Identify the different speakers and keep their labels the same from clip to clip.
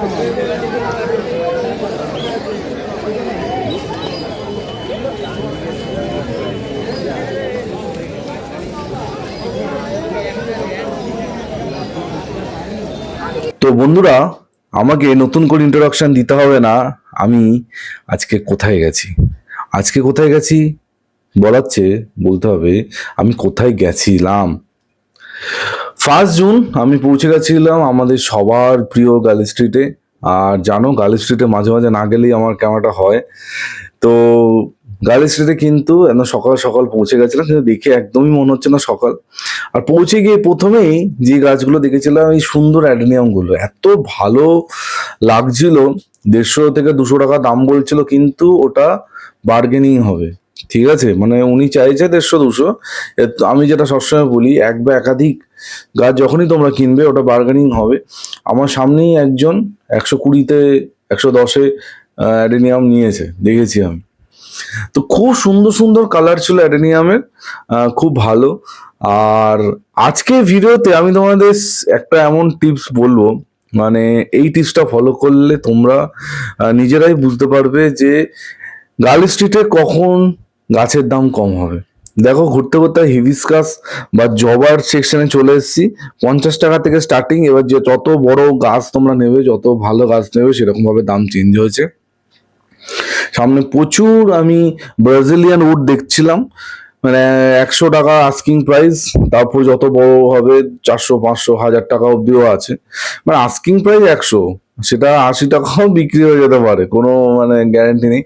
Speaker 1: তো বন্ধুরা, আমাকে নতুন করে ইন্ট্রোডাকশন দিতে হবে না। আমি আজকে কোথায় গেছি? আজকে কোথায় গেছি? বলার চেয়ে বলতে হবে, আমি কোথায় গেছিলাম? ফার্স্ট জুন আমি পৌঁছে গেছিলাম আমাদের সবার প্রিয় গার্ল স্ট্রিটে আর জানো গার্ল স্ট্রিটে মাঝে মাঝে না গেলেই আমার ক্যামেরাটা হয়। তো গার্ল স্ট্রিটে কিন্তু একদম সকাল সকাল পৌঁছে গেছিলাম, কিন্তু দেখে একদমই মনে হচ্ছে না সকাল। আর পৌঁছে গিয়ে প্রথমেই যে গাছগুলো দেখেছিলাম, এই সুন্দর অ্যাডেনিয়ামগুলো, এত ভালো লাগছিল, দেড়শো থেকে দুশো টাকা দাম বলছিল, কিন্তু ওটা বার্গেনিং হবে। ঠিক আছে? মানে উনি চাইছে দেড়শো দুশো। আমি যেটা সবসময় বলি, এক বা একাধিক গাছ যখনই তোমরা কিনবে, ওটা বার্গেনিং হবে। আমার সামনেই একজন একশো কুড়িতে, একশো দশে অ্যাডেনিয়াম নিয়েছে, দেখেছি আমি। তো খুব সুন্দর সুন্দর কালার ছিল অ্যাডেনিয়ামের খুব ভালো। আর আজকে ভিডিওতে আমি তোমাদের একটা এমন টিপস বলব মানে এই টিপসটা ফলো করলে তোমরা নিজেরাই বুঝতে পারবে যে গার্ল স্ট্রিটে কখন গাছের দাম কম হবে। দেখো, ঘুরতে ঘুরতে হিবিসকাস বা জবার সেকশনে চলে এসেছি। পঞ্চাশ টাকা থেকে স্টার্টিং এবার যে যত বড় গাছ তোমরা নেবে, যত ভালো গাছ নেবে সেরকম ভাবে দাম চেঞ্জ হয়েছে। সামনে প্রচুর আমি ব্রাজিলিয়ান উড দেখছিলাম। মানে একশো টাকা আস্কিং প্রাইস তারপর যত বড় হবে, চারশো, পাঁচশো, হাজার টাকা অব্দিও আছে। মানে আস্কিং প্রাইস একশো, সেটা আশি টাকাও বিক্রি হয়ে যেতে পারে, কোনো মানে গ্যারান্টি নেই।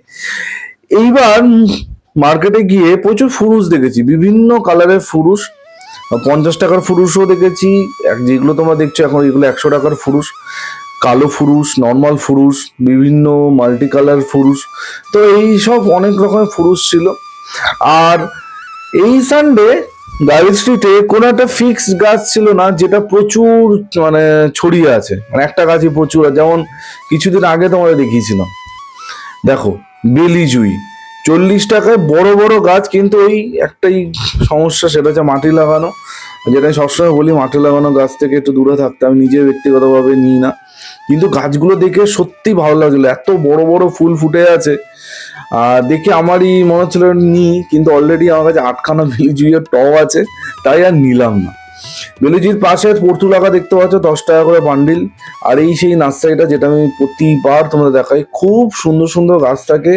Speaker 1: এইবার মার্কেটে গিয়ে প্রচুর ফুরুষ দেখেছি, বিভিন্ন কালারের ফুরুষ পঞ্চাশ টাকার ফুরুষও দেখেছি যেগুলো তোমরা দেখছ এখন এগুলো একশো টাকার ফুরুষ, কালো ফুরুষ নর্মাল ফুরুষ, বিভিন্ন মাল্টি কালার ফুরুষ, তো এই সব অনেক রকমের ফুরুষ ছিল। আর এই সানডে গাড়ি স্ট্রিটে কোনো একটা ফিক্সড গাছ ছিল না, যেটা প্রচুর মানে ছড়িয়ে আছে। মানে একটা গাছই প্রচুর। যেমন কিছুদিন আগে তোমাদের দেখিয়েছিলাম। দেখো বেলি জুই চল্লিশ টাকায় বড় বড় গাছ, কিন্তু ওই একটাই সমস্যা, সেটা হচ্ছে মাটি লাগানো। যেটা আমি সবসময় বলি, মাটি লাগানো গাছ থেকে একটু দূরে থাকতে। আমি নিজে ব্যক্তিগতভাবে নিই না। কিন্তু গাছগুলো দেখে সত্যি ভালো লাগছিল। এত বড় বড় ফুল ফুটে আছে। আর দেখে আমারই মনে হচ্ছিল নি কিন্তু অলরেডি আমার কাছে আটখানা বেলিজুইয়ের টব আছে, তাই আর নিলাম না। বেলিজুইয়ের পাশে পর্তুলাকা দেখতে পাচ্ছ, দশ টাকা করে বান্ডিল। আর এই সেই নার্সারিটা যেটা আমি প্রতিবার তোমরা দেখাই, খুব সুন্দর সুন্দর গাছ থাকে।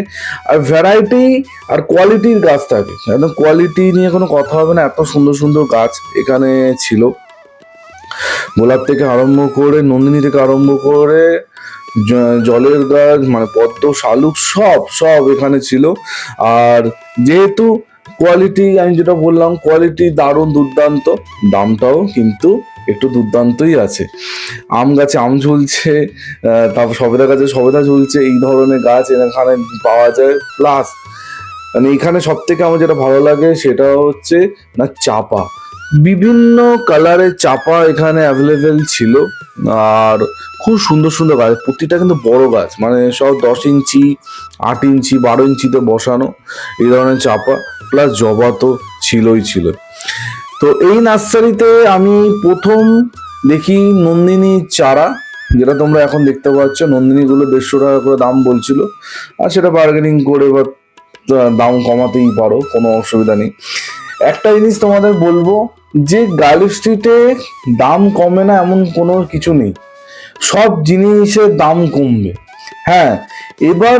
Speaker 1: আর ভ্যারাইটি আর কোয়ালিটির গাছ থাকে। একদম কোয়ালিটি নিয়ে কোনো কথা হবে না, এত সুন্দর সুন্দর গাছ এখানে ছিল। গোলাপ থেকে আরম্ভ করে, নন্দিনী থেকে আরম্ভ করে জলের গাছ মানে পদ্ম, শালুক সব সব এখানে ছিল। আর যেহেতু কোয়ালিটি আমি যেটা বললাম কোয়ালিটি দারুণ দুর্দান্ত। দামটাও কিন্তু একটু দুর্দান্তই আছে। আম গাছে আম ঝুলছে তারপর সবেদা গাছে সবেদা ঝুলছে, এই ধরনের গাছ এখানে পাওয়া যায়। প্লাস মানে এখানে সব থেকে আমার যেটা ভালো লাগে সেটা হচ্ছে, না, চাপা। বিভিন্ন কালারের চাপা এখানে অ্যাভেলেবেল ছিল। আর খুব সুন্দর সুন্দর গাছ, প্রতিটা কিন্তু বড় গাছ মানে সব দশ ইঞ্চি, আট ইঞ্চি, বারো ইঞ্চিতে বসানো এই ধরনের চাপা। প্লাস জবা তো ছিলই ছিল। তো এই নার্সারিতে আমি প্রথম দেখি নন্দিনী চারা, যেটা তোমরা এখন দেখতে পাচ্ছ। নন্দিনীগুলো দেড়শো টাকা করে দাম বলছিল, আর সেটা বার্গেনিং করে বা দাম কমাতেই পারো, কোনো অসুবিধা নেই। একটা জিনিস তোমাদের বলব, যে গার্লিক স্ট্রিটে দাম কমে না এমন কোনো কিছু নেই। সব জিনিসের দাম কমবে। হ্যাঁ এবার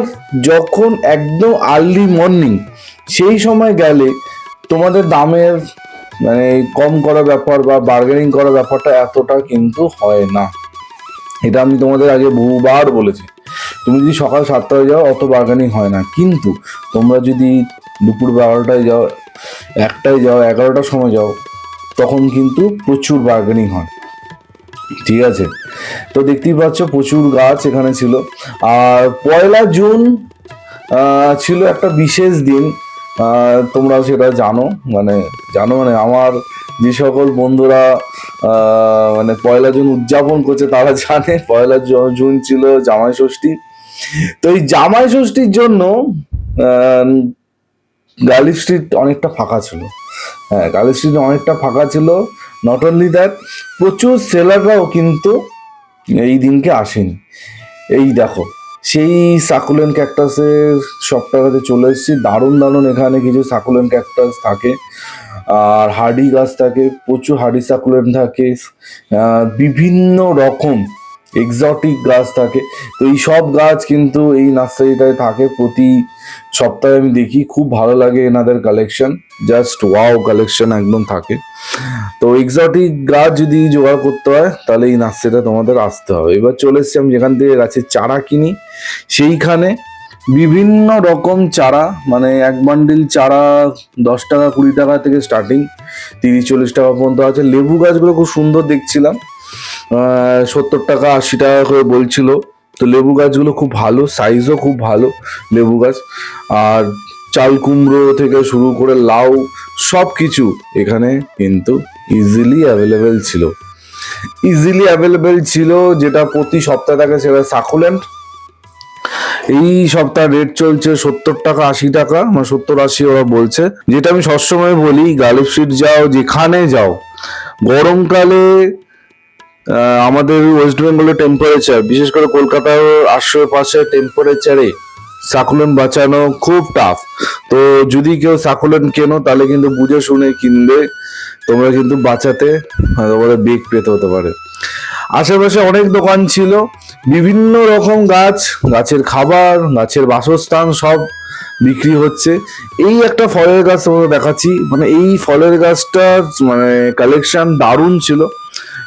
Speaker 1: যখন একদম আর্লি মর্নিং সেই সময় গেলে তোমাদের দামের মানে কম করা ব্যাপার বা বার্গেনিং করা ব্যাপারটা এতটা কিন্তু হয় না। এটা আমি তোমাদের আগে বহুবার বলেছি। তুমি যদি সকাল সাতটায় যাও, অত বার্গেনিং হয় না। কিন্তু তোমরা যদি দুপুর বারোটায় যাও, একটায় যাও, এগারোটার সময় যাও, তখন কিন্তু প্রচুর বার্গেনিং হয়। ঠিক আছে? তো দেখতেই পাচ্ছ প্রচুর গাছ এখানে ছিল। আর পয়লা জুন ছিল একটা বিশেষ দিন। তোমরা সেটা জানো মানে জানো মানে আমার যে সকল বন্ধুরা মানে পয়লা জুন উদযাপন করছে তারা জানে, পয়লা জুন ছিল জামাই ষষ্ঠী। তো এই জামাই ষষ্ঠীর জন্য গার্লি স্ট্রিট অনেকটা ফাঁকা ছিল। হ্যাঁ গার্লি স্ট্রিট অনেকটা ফাঁকা ছিল। নট অনলি দ্যাট, প্রচুর সেলাররাও কিন্তু এই দিনকে আসেনি। এই দেখো সেই সাকুলেন ক্যাকটাসের শপটার কাছে চলে এসেছি। দারুণ দারুণ এখানে কিছু সাকুলেন ক্যাকটাস থাকে। আর হার্ডি গাছ থাকে, প্রচুর হার্ডি সাকুলেন থাকে। বিভিন্ন রকম এক্সটিক গাছ থাকে। তো এই সব গাছ কিন্তু এই নার্সারিটায় থাকে প্রতি সপ্তাহে আমি দেখি, খুব ভালো লাগে এনাদের কালেকশন জাস্ট ওয়াও কালেকশন একদম থাকে। তো এক্সটিক গাছ যদি জোগাড় করতে হয়, তাহলে এই নার্সারিটা তোমাদের আসতে হবে। এবার চলে এসছি আমি যেখান থেকে গাছের চারা কিনি। সেইখানে বিভিন্ন রকম চারা মানে এক বান্ডিল চারা দশ টাকা কুড়ি টাকা থেকে স্টার্টিং তিরিশ চল্লিশ টাকা পর্যন্ত আছে। লেবু গাছগুলো খুব সুন্দর দেখছিলাম। সত্তর টাকা, আশি টাকা করে বলছিল। তো লেবু গাছগুলো খুব ভালো সাইজও খুব ভালো লেবু গাছ। আর চাল কুমড়ো থেকে শুরু করে লাউ সব কিছু এখানে কিন্তু ইজিলি অ্যাভেলেবেল ছিল। ইজিলি অ্যাভেলেবেল ছিল যেটা প্রতি সপ্তাহে থাকে সেটা সাকুলেন্ট এই সপ্তাহ রেট চলছে সত্তর টাকা, আশি টাকা মানে সত্তর, আশি ওরা বলছে। যেটা আমি সবসময় বলি স্ট্রিট যাও, যেখানে যাও, গরমকালে আমাদের ওয়েস্ট বেঙ্গলের টেম্পারেচার বিশেষ করে কলকাতার আশেপাশে টেম্পারেচারে সাকুলেন বাঁচানো খুব টাফ তো যদি কেউ সাকুলেন কেনো, তাহলে কিন্তু বুঝে শুনে কিনবে, তোমরা কিন্তু বাঁচাতে তোমাদের বেগ পেতে হতে পারে। আশেপাশে অনেক দোকান ছিল, বিভিন্ন রকম গাছ, গাছের খাবার, গাছের বাসস্থান সব বিক্রি হচ্ছে। এই একটা ফলের গাছ তোমাদের দেখাচ্ছি মানে এই ফলের গাছটার মানে কালেকশন দারুণ ছিল।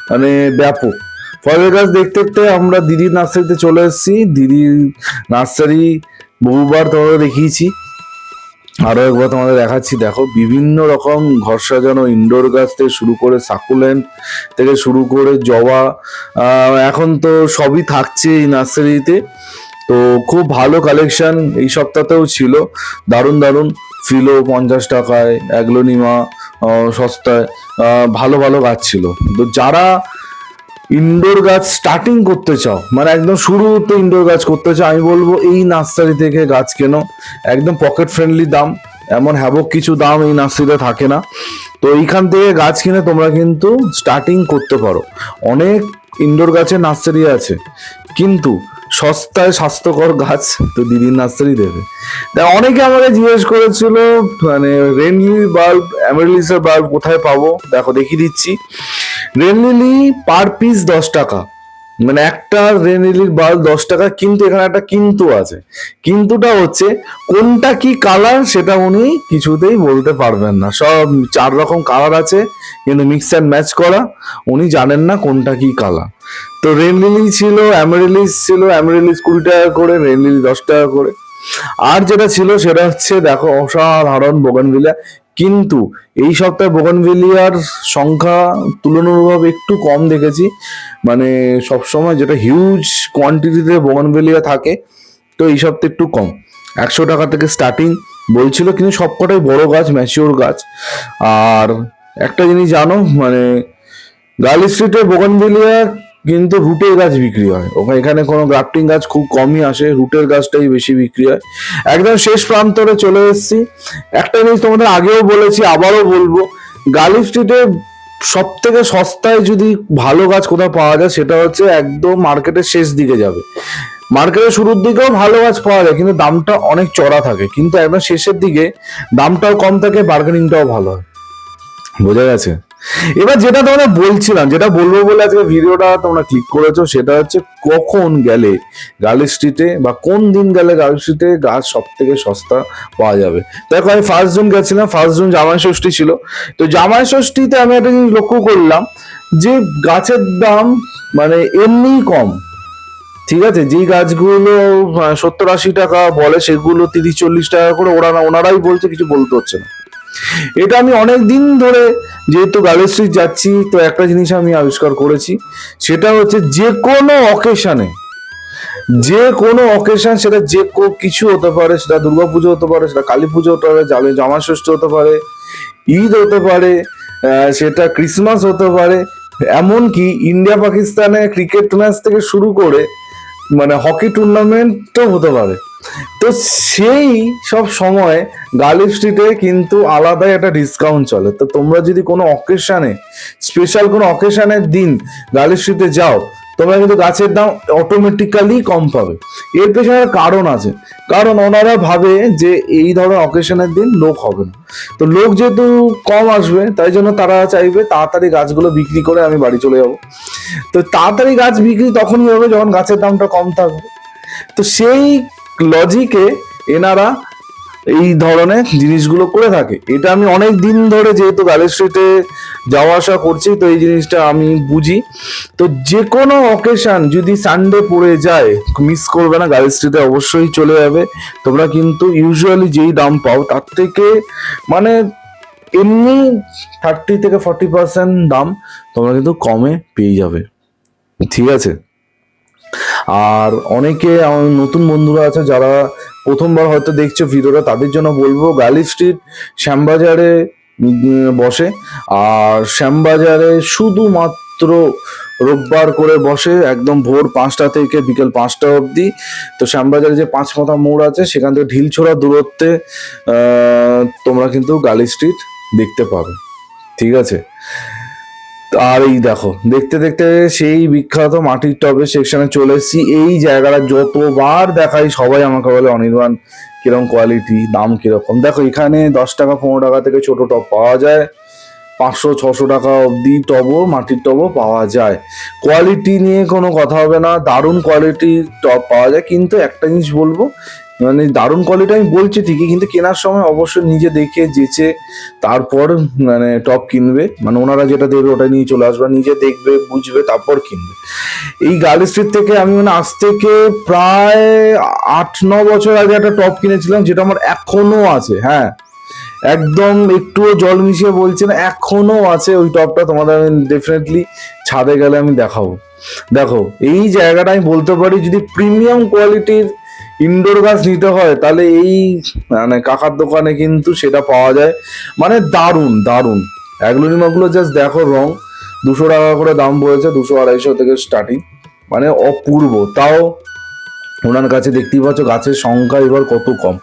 Speaker 1: মানে ব্যাপক। ফলের গাছ দেখতে দেখতে আমরা দিদির নার্সারিতে চলে এসেছি। দিদির নার্সারি বহুবার তোমাদের দেখিয়েছি। আরও একবার তোমাদের দেখাচ্ছি। দেখো, বিভিন্ন রকম ঘর সাজানো ইনডোর গাছ থেকে শুরু করে সাকুলেন্ট থেকে শুরু করে জবা এখন তো সবই থাকছে এই নার্সারিতে। তো খুব ভালো কালেকশন এই সপ্তাহতেও ছিল। দারুণ দারুণ। ফিলো পঞ্চাশ টাকায় অ্যাগ্লোনিমা সস্তায় ভালো ভালো গাছ ছিল। তো যারা ইনডোর গাছ স্টার্টিং করতে চাও মানে একদম শুরুতে ইনডোর গাছ করতে চাও, আমি বলব এই নার্সারি থেকে গাছ কেনো। একদম পকেট ফ্রেন্ডলি দাম, এমন হ্যাবক কিছু দাম এই নার্সারিতে থাকে না। তো এইখান থেকে গাছ কিনে তোমরা কিন্তু স্টার্টিং করতে পারো। অনেক ইনডোর গাছের নার্সারি আছে, কিন্তু সস্তায় স্বাস্থ্যকর গাছ তো দিদির নার্সারি দেবে। তা অনেকে আমাকে জিজ্ঞেস করেছিল মানে রেনলি বাল্ব, অ্যামেরিলিসের বাল্ব কোথায় পাবো? দেখো দেখিয়ে দিচ্ছি। রেনলিলি পার পিস দশ টাকা। মানে একটা রেনলিলির বাল্ব দশ টাকা, কিন্তু এখানে একটা কিন্তু আছে। কিন্তুটা হচ্ছে, কোনটা কি কালার সেটা উনি কিছুতেই বলতে পারবেন না। সব চার রকম কালার আছে, কিন্তু মিক্স অ্যান্ড ম্যাচ করা, উনি জানেন না কোনটা কি কালার তো রেনলিলি ছিল অ্যামেরিলিস ছিল অ্যামেরিলিস কুড়ি টাকা করে রেনলিলি দশ টাকা করে। আর যেটা ছিল সেটা হচ্ছে, দেখো অসাধারণ বোগানভিলিয়া কিন্তু এই সপ্তাহে বোগানভিলিয়ার সংখ্যা তুলনামূলকভাবে একটু কম দেখেছি। মানে সবসময় যেটা হিউজ কোয়ান্টিটিতে বোগানভিলিয়া থাকে, তো এই সপ্তাহে একটু কম। একশো টাকা থেকে স্টার্টিং বলছিল, কিন্তু সবকটাই বড় গাছ ম্যাচিওর গাছ। আর একটা জিনিস জানো মানে গার্লি স্ট্রিটে বোগানভিলিয়া কিন্তু রুটের গাছ বিক্রি হয়। ওখানে এখানে কোনো গ্রাফটিং গাছ খুব কমই আসে, রুটের গাছটাই বেশি বিক্রি হয়। একদম শেষ প্রান্তরে চলে এসেছি। একটা জিনিস তোমাদের আগেও বলেছি, আবারও বলব। গার্লি স্ট্রিটে সব থেকে সস্তায় যদি ভালো গাছ কোথাও পাওয়া যায়, সেটা হচ্ছে একদম মার্কেটের শেষ দিকে যাবে। মার্কেটের শুরুর দিকেও ভালো গাছ পাওয়া যায়, কিন্তু দামটা অনেক চড়া থাকে। কিন্তু একদম শেষের দিকে দামটাও কম থাকে বার্গেনিংটাও ভালো হয়। বোঝা গেছে? এবার যেটা তোমরা বলছিলাম, যেটা বলব বলে আজকে ভিডিওটা তোমরা ক্লিক করেছ, সেটা হচ্ছে কখন গেলে গার্লি স্ট্রিটে বা কোন দিন গেলে গার্লি স্ট্রিটে গাছ সব থেকে সস্তা পাওয়া যাবে? দেখো, আমি ফার্স্ট জুন গেছিলাম ফার্স্ট জুন জামাই ষষ্ঠী ছিল। তো জামাই ষষ্ঠীতে আমি একটা জিনিস লক্ষ্য করলাম যে গাছের দাম মানে এমনিই কম। ঠিক আছে? যেই গাছগুলো সত্তর আশি টাকা বলে, সেগুলো তিরিশ চল্লিশ টাকা করে ওরা ওনারাই বলছে, কিছু বলতে হচ্ছে না। এটা আমি অনেক দিন ধরে যেহেতু স্ট্রিট যাচ্ছি, তো একটা জিনিস আমি আবিষ্কার করেছি, সেটা হচ্ছে যে কোনো অকেশনে যে কোনো অকেশন সেটা যে কো- কিছু হতে পারে, সেটা দুর্গাপুজো হতে পারে, সেটা কালী পুজো হতে পারে জালে জামা ষষ্ঠী হতে পারে, ঈদ হতে পারে সেটা ক্রিসমাস হতে পারে, এমনকি ইন্ডিয়া পাকিস্তানে ক্রিকেট ম্যাচ থেকে শুরু করে মানে হকি টুর্নামেন্টও হতে পারে। তো সেই সব সময় গার্লিক স্ট্রিটে কিন্তু আলাদাই একটা ডিসকাউন্ট চলে। তো তোমরা যদি কোনো অকেশনে স্পেশাল কোনো অকেশনের দিন গার্লিক স্ট্রিটে যাও, তোমরা কিন্তু গাছের দাম অটোমেটিক্যালি কম পাবে। এর পেছনে কারণ আছে। কারণ ওনারা ভাবে যে এই ধরনের অকেশনের দিন লোক হবে না। তো লোক যেহেতু কম আসবে, তাই জন্য তারা চাইবে তাড়াতাড়ি গাছগুলো বিক্রি করে আমি বাড়ি চলে যাব। তো তাড়াতাড়ি গাছ বিক্রি তখনই হবে যখন গাছের দামটা কম থাকবে। তো সেই লজিকে এনারা এই ধরনের জিনিসগুলো করে থাকে। এটা আমি অনেক দিন ধরে যেহেতু গার্ল স্ট্রিটে যাওয়া আসা করছি, তো এই জিনিসটা আমি বুঝি। তো যে কোনো অকেশন যদি সানডে পড়ে যায় মিস করবে না গার্ল স্ট্রিটে অবশ্যই চলে যাবে। তোমরা কিন্তু ইউজুয়ালি যেই দাম পাও, তার থেকে মানে এমনি থার্টি থেকে ফর্টি পার্সেন্ট দাম তোমরা কিন্তু কমে পেয়ে যাবে। ঠিক আছে? আর অনেকে নতুন বন্ধুরা আছে যারা প্রথমবার হয়তো দেখছ ভিডিওটা, তাদের জন্য বলব গালি স্ট্রিট শ্যামবাজারে বসে। আর শ্যামবাজারে শুধুমাত্র রোববার করে বসে, একদম ভোর পাঁচটা থেকে বিকেল পাঁচটা অবধি। তো শ্যামবাজারে যে পাঁচ মাথা মোড় আছে, সেখান থেকে ঢিলছোড়া দূরত্বে তোমরা কিন্তু গালি স্ট্রিট দেখতে পাবে। ঠিক আছে? আর এই দেখো, দেখতে দেখতে সেই বিখ্যাত মাটির টবে সেকশনে চলে এসেছি। এই জায়গাটা যতবার দেখাই, সবাই আমাকে বলে, অনির্বাণ কীরকম কোয়ালিটি দাম কীরকম? দেখো, এখানে দশ টাকা, পনেরো টাকা থেকে ছোট টব পাওয়া যায়। পাঁচশো, ছশো টাকা অবধি টবও, মাটির টবও পাওয়া যায়। কোয়ালিটি নিয়ে কোনো কথা হবে না। দারুণ কোয়ালিটির টব পাওয়া যায়। কিন্তু একটা জিনিস বলব মানে দারুণ কোয়ালিটি আমি বলছি ঠিকই, কিন্তু কেনার সময় অবশ্যই নিজে দেখে, যেচে, তারপর মানে টপ কিনবে। মানে ওনারা যেটা দেবে ওটা নিয়ে চলে আসবে, নিজে দেখবে, বুঝবে, তারপর কিনবে। এই গার্ল স্ট্রিট থেকে আমি মানে আজ থেকে প্রায় আট, ন বছর আগে একটা টপ কিনেছিলাম, যেটা আমার এখনও আছে হ্যাঁ। একদম একটুও জল মিশিয়ে বলছি না, এখনও আছে ওই টপটা তোমাদের আমি ডেফিনেটলি ছাদে গেলে আমি দেখাবো। দেখো, এই জায়গাটা আমি বলতে পারি যদি প্রিমিয়াম কোয়ালিটির ইনডোর গাছ নিতে হয়, তাহলে এই মানে কাকার দোকানে কিন্তু সেটা পাওয়া যায়। মানে দারুণ দারুণ। অ্যাগ্লোনিমাগুলো জাস্ট দেখো রং, দুশো টাকা করে দাম পড়েছে, দুশো আড়াইশো থেকে স্টার্টিং মানে অপূর্ব, তাও ওনার কাছে দেখতেই পাচ্ছ গাছের সংখ্যা এবার কত কম।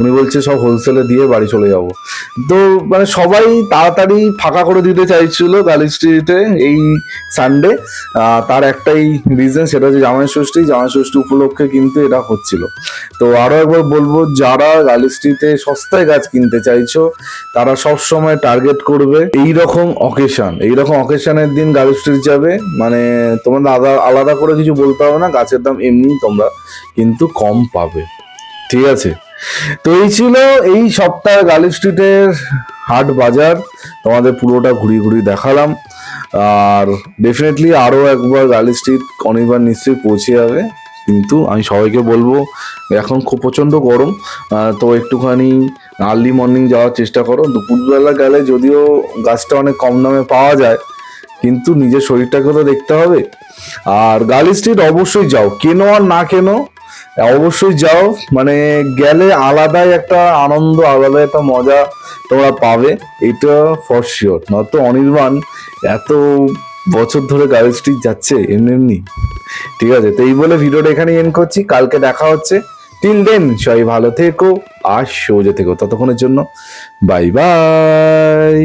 Speaker 1: উনি বলছে, সব হোলসেলে দিয়ে বাড়ি চলে যাব। তো মানে সবাই তাড়াতাড়ি ফাঁকা করে দিতে চাইছিল গালি স্ট্রিটে এই সানডে তার একটাই রিজন সেটা হচ্ছে জামাই ষষ্ঠী। জামাই ষষ্ঠী উপলক্ষে কিন্তু এটা হচ্ছিল। তো আরও একবার বলব, যারা গালি স্ট্রিটে সস্তায় গাছ কিনতে চাইছো, তারা সব সময় টার্গেট করবে এই রকম অকেশন এই রকম অকেশনের দিন গালি স্ট্রিট যাবে। মানে তোমরা আলাদা আলাদা করে কিছু বলতে হবে না, গাছের দাম এমনি তোমরা কিন্তু কম পাবে। ঠিক আছে? তো এই ছিল এই সপ্তাহে গালি স্ট্রিটের হাট বাজার। তোমাদের পুরোটা ঘুরিয়ে ঘুরিয়ে দেখালাম। আর ডেফিনেটলি আরও একবার গালি স্ট্রিট অনেকবার নিশ্চয়ই পৌঁছে যাবে। কিন্তু আমি সবাইকে বলব, এখন খুব প্রচণ্ড গরম। তো একটুখানি আর্লি মর্নিং যাওয়ার চেষ্টা করো। দুপুরবেলা গেলে যদিও গাছটা অনেক কম দামে পাওয়া যায়, কিন্তু নিজের শরীরটাকে তো দেখতে হবে। আর গার্লি স্ট্রিট অবশ্যই যাও। কেনো আর না কেনো অবশ্যই যাও মানে গেলে আলাদাই একটা আনন্দ আলাদা একটা মজা তোমরা পাবে, এটা ফর শিওর নয়তো অনির্বাণ এত বছর ধরে গার্ল স্ট্রিট যাচ্ছে, এমনি এমনি। ঠিক আছে, তো এই বলে ভিডিওটা এখানে এন্ড করছি, কালকে দেখা হচ্ছে। টিল দেন সবাই ভালো থেকো আর সোজা থেকো, ততক্ষণের জন্য বাই বাই